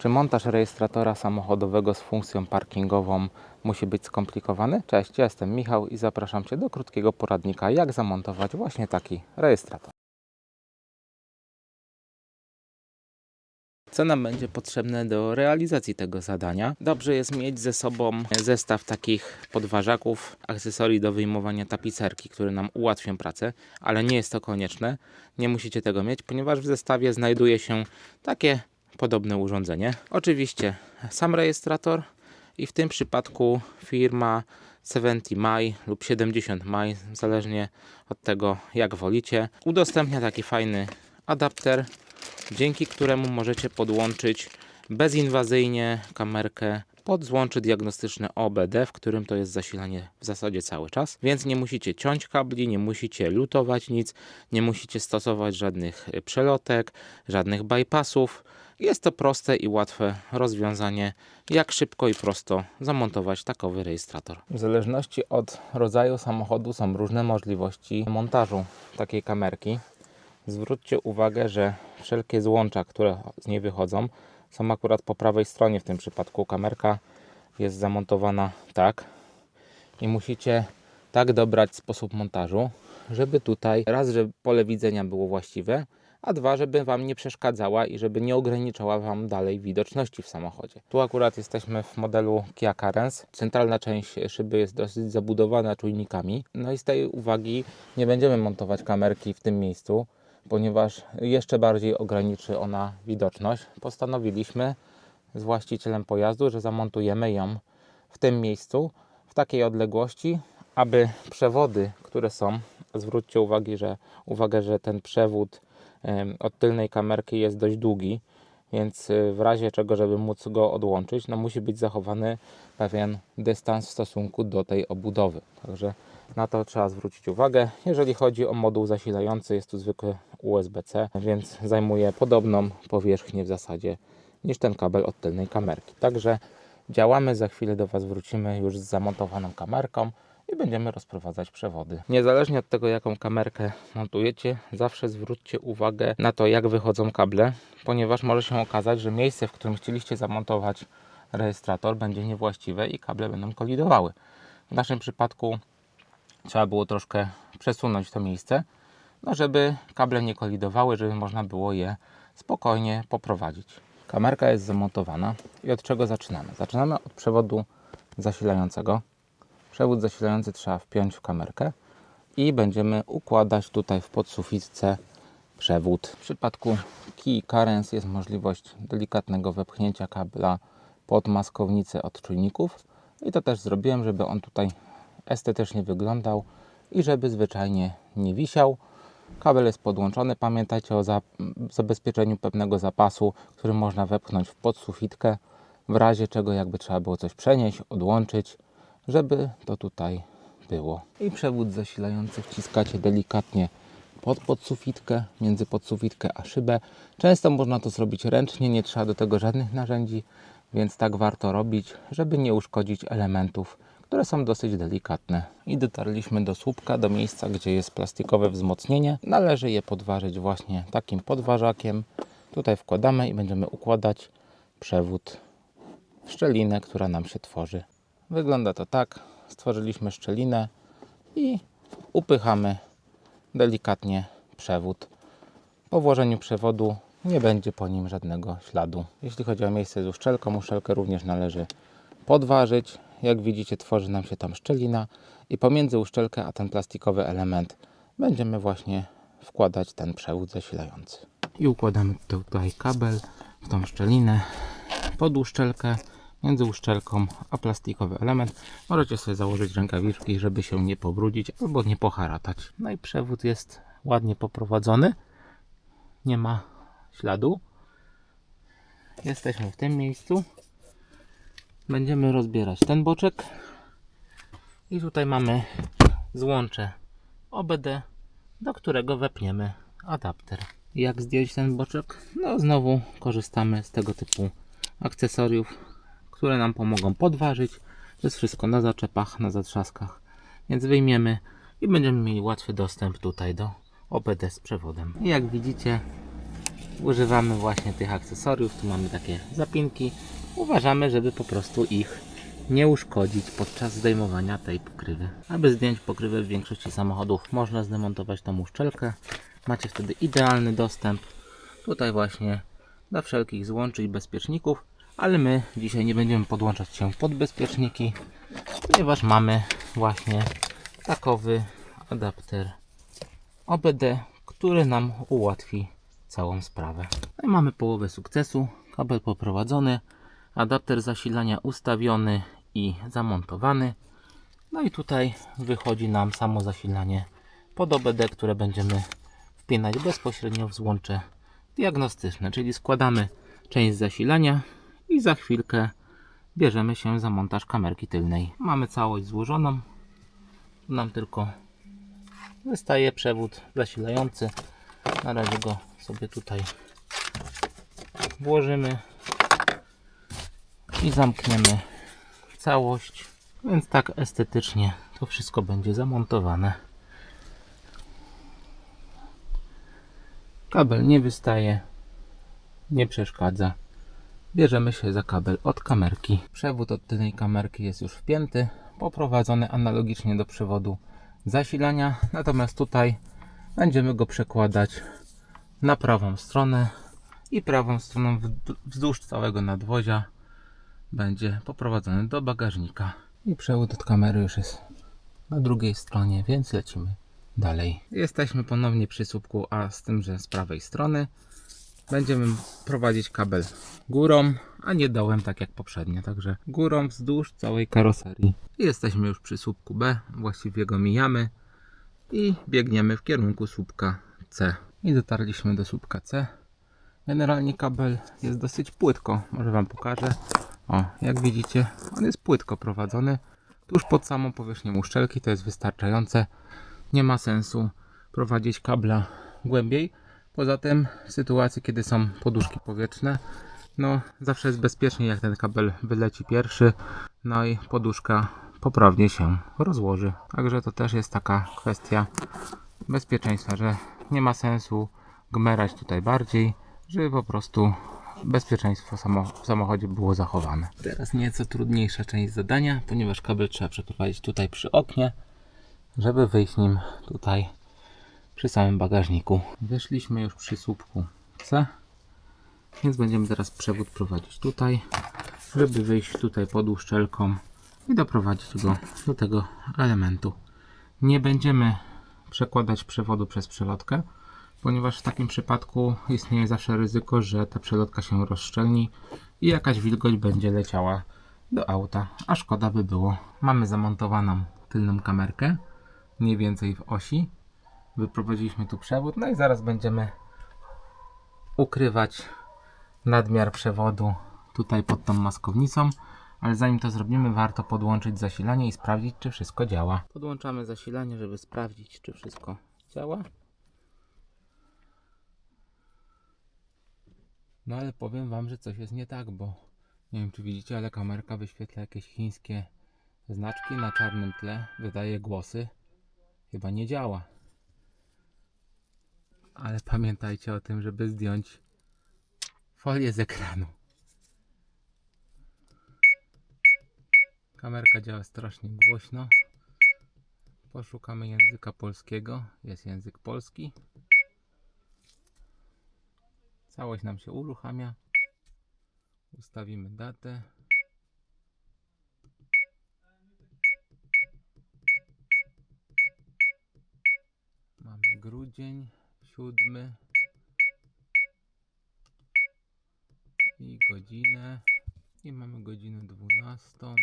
Czy montaż rejestratora samochodowego z funkcją parkingową musi być skomplikowany? Cześć, ja jestem Michał i zapraszam Cię do krótkiego poradnika, jak zamontować właśnie taki rejestrator. Co nam będzie potrzebne do realizacji tego zadania? Dobrze jest mieć ze sobą zestaw takich podważaków, akcesorii do wyjmowania tapicerki, które nam ułatwią pracę, ale nie jest to konieczne. Nie musicie tego mieć, ponieważ w zestawie znajduje się takie podobne urządzenie. Oczywiście sam rejestrator i w tym przypadku firma 70 Maj lub 70 Maj, zależnie od tego jak wolicie, udostępnia taki fajny adapter, dzięki któremu możecie podłączyć bezinwazyjnie kamerkę pod złącze diagnostyczne OBD, w którym to jest zasilanie w zasadzie cały czas, więc nie musicie ciąć kabli, nie musicie lutować nic, nie musicie stosować żadnych przelotek, żadnych bypassów. Jest to proste i łatwe rozwiązanie, jak szybko i prosto zamontować takowy rejestrator. W zależności od rodzaju samochodu są różne możliwości montażu takiej kamerki. Zwróćcie uwagę, że wszelkie złącza, które z niej wychodzą, są akurat po prawej stronie w tym przypadku. Kamerka jest zamontowana tak i musicie tak dobrać sposób montażu, żeby tutaj raz, żeby pole widzenia było właściwe, a dwa, żeby Wam nie przeszkadzała i żeby nie ograniczała Wam dalej widoczności w samochodzie. Tu akurat jesteśmy w modelu Kia Carens. Centralna część szyby jest dosyć zabudowana czujnikami. No i z tej uwagi nie będziemy montować kamerki w tym miejscu, ponieważ jeszcze bardziej ograniczy ona widoczność. Postanowiliśmy z właścicielem pojazdu, że zamontujemy ją w tym miejscu, w takiej odległości, aby przewody, które są, zwróćcie uwagę, że, uwagę, że ten przewód od tylnej kamerki jest dość długi, więc y, w razie czego, żeby móc go odłączyć, no musi być zachowany pewien dystans w stosunku do tej obudowy. Także na to trzeba zwrócić uwagę. Jeżeli chodzi o moduł zasilający, jest tu zwykły USB-C, więc zajmuje podobną powierzchnię w zasadzie niż ten kabel od tylnej kamerki. Także działamy, za chwilę do Was wrócimy już z zamontowaną kamerką i będziemy rozprowadzać przewody. Niezależnie od tego, jaką kamerkę montujecie, zawsze zwróćcie uwagę na to, jak wychodzą kable, ponieważ może się okazać, że miejsce, w którym chcieliście zamontować rejestrator, będzie niewłaściwe i kable będą kolidowały. W naszym przypadku trzeba było troszkę przesunąć to miejsce, no żeby kable nie kolidowały, żeby można było je spokojnie poprowadzić. Kamerka jest zamontowana i od czego zaczynamy? Zaczynamy od przewodu zasilającego. Przewód zasilający trzeba wpiąć w kamerkę i będziemy układać tutaj w podsufitce przewód. W przypadku Key Carens jest możliwość delikatnego wepchnięcia kabla pod maskownicę od czujników i to też zrobiłem, żeby on tutaj estetycznie wyglądał i żeby zwyczajnie nie wisiał. Kabel jest podłączony. Pamiętajcie o za, zabezpieczeniu pewnego zapasu, który można wepchnąć w podsufitkę, w razie czego jakby trzeba było coś przenieść, odłączyć, żeby to tutaj było. I przewód zasilający wciskacie delikatnie pod podsufitkę, między podsufitkę a szybę. Często można to zrobić ręcznie, nie trzeba do tego żadnych narzędzi, więc tak warto robić, żeby nie uszkodzić elementów, które są dosyć delikatne. I dotarliśmy do słupka, do miejsca, gdzie jest plastikowe wzmocnienie. Należy je podważyć właśnie takim podważakiem. Tutaj wkładamy i będziemy układać przewód w szczelinę, która nam się tworzy. Wygląda to tak. Stworzyliśmy szczelinę i upychamy delikatnie przewód. Po włożeniu przewodu nie będzie po nim żadnego śladu. Jeśli chodzi o miejsce z uszczelką, uszczelkę również należy podważyć. Jak widzicie, tworzy nam się tam szczelina i pomiędzy uszczelkę a ten plastikowy element będziemy właśnie wkładać ten przewód zasilający. I układamy tutaj kabel w tą szczelinę pod uszczelkę, między uszczelką a plastikowy element. Możecie sobie założyć rękawiczki, żeby się nie pobrudzić albo nie poharatać. No i przewód jest ładnie poprowadzony. Nie ma śladu. Jesteśmy w tym miejscu. Będziemy rozbierać ten boczek. I tutaj mamy złącze OBD, do którego wepniemy adapter. Jak zdjąć ten boczek? No znowu korzystamy z tego typu akcesoriów, które nam pomogą podważyć. To jest wszystko na zaczepach, na zatrzaskach. Więc wyjmiemy i będziemy mieli łatwy dostęp tutaj do OBD z przewodem. I jak widzicie, używamy właśnie tych akcesoriów. Tu mamy takie zapinki. Uważamy, żeby po prostu ich nie uszkodzić podczas zdejmowania tej pokrywy. Aby zdjąć pokrywę w większości samochodów można zdemontować tą uszczelkę. Macie wtedy idealny dostęp tutaj właśnie do wszelkich złączy i bezpieczników, ale my dzisiaj nie będziemy podłączać się pod bezpieczniki, ponieważ mamy właśnie takowy adapter OBD, który nam ułatwi całą sprawę. No i mamy połowę sukcesu, kabel poprowadzony, adapter zasilania ustawiony i zamontowany. No i tutaj wychodzi nam samo zasilanie pod OBD, które będziemy wpinać bezpośrednio w złącze diagnostyczne, czyli składamy część zasilania i za chwilkę bierzemy się za montaż kamerki tylnej. Mamy całość złożoną. Nam tylko wystaje przewód zasilający. Na razie go sobie tutaj włożymy i zamkniemy całość. Więc tak estetycznie to wszystko będzie zamontowane. Kabel nie wystaje, nie przeszkadza. Bierzemy się za kabel od kamerki. Przewód od tylnej kamerki jest już wpięty, poprowadzony analogicznie do przewodu zasilania. Natomiast tutaj będziemy go przekładać na prawą stronę i prawą stroną wzdłuż całego nadwozia będzie poprowadzony do bagażnika. I przewód od kamery już jest na drugiej stronie, więc lecimy dalej. Jesteśmy ponownie przy słupku A, z tym, że z prawej strony. Będziemy prowadzić kabel górą, a nie dołem, tak jak poprzednio. Także górą wzdłuż całej karoserii. Jesteśmy już przy słupku B, właściwie go mijamy i biegniemy w kierunku słupka C. I dotarliśmy do słupka C. Generalnie kabel jest dosyć płytko, może Wam pokażę. O, jak widzicie, on jest płytko prowadzony tuż pod samą powierzchnią uszczelki, to jest wystarczające. Nie ma sensu prowadzić kabla głębiej. Poza tym w sytuacji, kiedy są poduszki powietrzne, no zawsze jest bezpiecznie, jak ten kabel wyleci pierwszy, no i poduszka poprawnie się rozłoży. Także to też jest taka kwestia bezpieczeństwa, że nie ma sensu gmerać tutaj bardziej, żeby po prostu bezpieczeństwo w samochodzie było zachowane. Teraz nieco trudniejsza część zadania, ponieważ kabel trzeba przeprowadzić tutaj przy oknie, żeby wyjść nim tutaj przy samym bagażniku. Weszliśmy już przy słupku C, więc będziemy teraz przewód prowadzić tutaj, żeby wyjść tutaj pod uszczelką i doprowadzić go do tego elementu. Nie będziemy przekładać przewodu przez przelotkę, ponieważ w takim przypadku istnieje zawsze ryzyko, że ta przelotka się rozszczelni i jakaś wilgoć będzie leciała do auta, a szkoda by było. Mamy zamontowaną tylną kamerkę, mniej więcej w osi. Wyprowadziliśmy tu przewód, no i zaraz będziemy ukrywać nadmiar przewodu tutaj pod tą maskownicą. Ale zanim to zrobimy, warto podłączyć zasilanie i sprawdzić, czy wszystko działa. Podłączamy zasilanie, żeby sprawdzić, czy wszystko działa. No ale powiem wam, że coś jest nie tak, bo nie wiem czy widzicie, ale kamerka wyświetla jakieś chińskie znaczki na czarnym tle, wydaje głosy. Chyba nie działa. Ale pamiętajcie o tym, żeby zdjąć folię z ekranu. Kamerka działa strasznie głośno. Poszukamy języka polskiego. Jest język polski. Całość nam się uruchamia. Ustawimy datę. Mamy grudzień siódmy i godzinę i mamy godzinę dwunastą.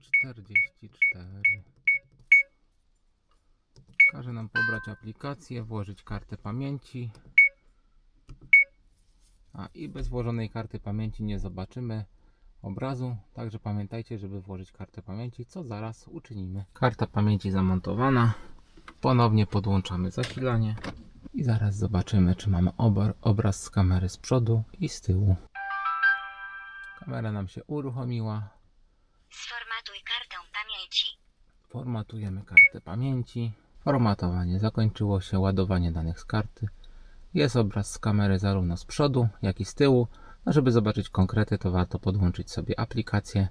44 Każe nam pobrać aplikację, włożyć kartę pamięci. A i bez włożonej karty pamięci nie zobaczymy obrazu, także pamiętajcie, żeby włożyć kartę pamięci, co zaraz uczynimy. Karta pamięci zamontowana. Ponownie podłączamy zasilanie i zaraz zobaczymy, czy mamy obr- obraz z kamery z przodu i z tyłu. Kamera nam się uruchomiła. Sformatuj kartę pamięci. Formatujemy kartę pamięci. Formatowanie zakończyło się, ładowanie danych z karty. Jest obraz z kamery zarówno z przodu, jak i z tyłu. No, żeby zobaczyć konkrety, to warto podłączyć sobie aplikację,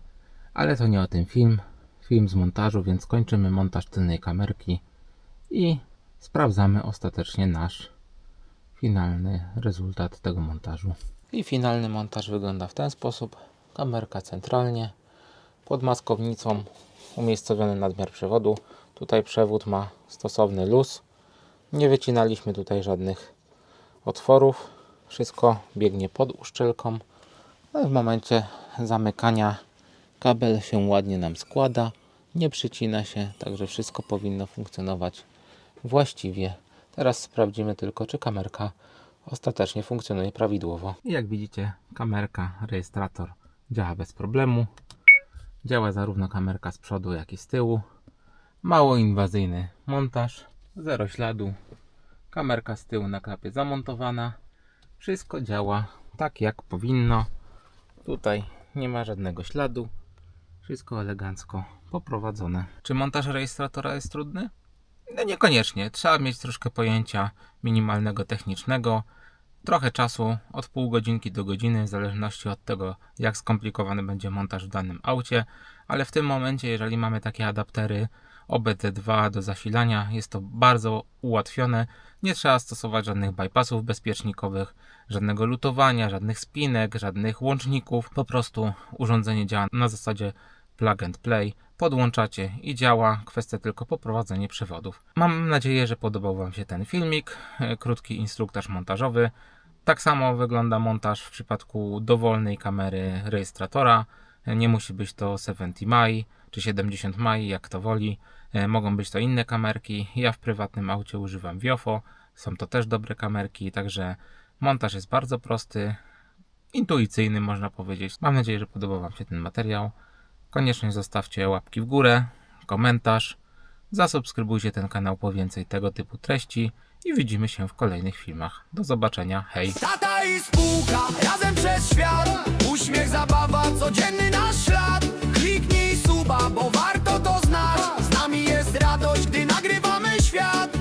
ale to nie o tym film. Film z montażu, więc kończymy montaż tylnej kamerki i sprawdzamy ostatecznie nasz finalny rezultat tego montażu. I finalny montaż wygląda w ten sposób. Kamerka centralnie, pod maskownicą umiejscowiony nadmiar przewodu. Tutaj przewód ma stosowny luz. Nie wycinaliśmy tutaj żadnych otworów. Wszystko biegnie pod uszczelką. W momencie zamykania kabel się ładnie nam składa. Nie przycina się, także wszystko powinno funkcjonować właściwie. Teraz sprawdzimy tylko, czy kamerka ostatecznie funkcjonuje prawidłowo. Jak widzicie, kamerka, rejestrator działa bez problemu. Działa zarówno kamerka z przodu, jak i z tyłu. Mało inwazyjny montaż, zero śladu. Kamerka z tyłu na klapie zamontowana. Wszystko działa tak jak powinno. Tutaj nie ma żadnego śladu. Wszystko elegancko poprowadzone. Czy montaż rejestratora jest trudny? No niekoniecznie. Trzeba mieć troszkę pojęcia minimalnego technicznego. Trochę czasu, od pół godzinki do godziny, w zależności od tego, jak skomplikowany będzie montaż w danym aucie, ale w tym momencie, jeżeli mamy takie adaptery OBD2 do zasilania, jest to bardzo ułatwione. Nie trzeba stosować żadnych bypassów bezpiecznikowych, żadnego lutowania, żadnych spinek, żadnych łączników. Po prostu urządzenie działa na zasadzie plug and play. Podłączacie i działa. Kwestia tylko poprowadzenie przewodów. Mam nadzieję, że podobał Wam się ten filmik. E, Krótki instruktaż montażowy. Tak samo wygląda montaż w przypadku dowolnej kamery rejestratora. E, Nie musi być to 70 Mai czy 70 Mai, jak to woli. E, mogą być to inne kamerki. Ja w prywatnym aucie używam Viofo. Są to też dobre kamerki, także montaż jest bardzo prosty, intuicyjny można powiedzieć. Mam nadzieję, że podobał Wam się ten materiał. Koniecznie zostawcie łapki w górę, komentarz, zasubskrybujcie ten kanał po więcej tego typu treści i widzimy się w kolejnych filmach. Do zobaczenia, hej! Tata i spółka, razem przez świat, uśmiech, zabawa, codzienny nasz ślad, kliknij bo warto to znać. Z nami jest radość, gdy nagrywamy świat.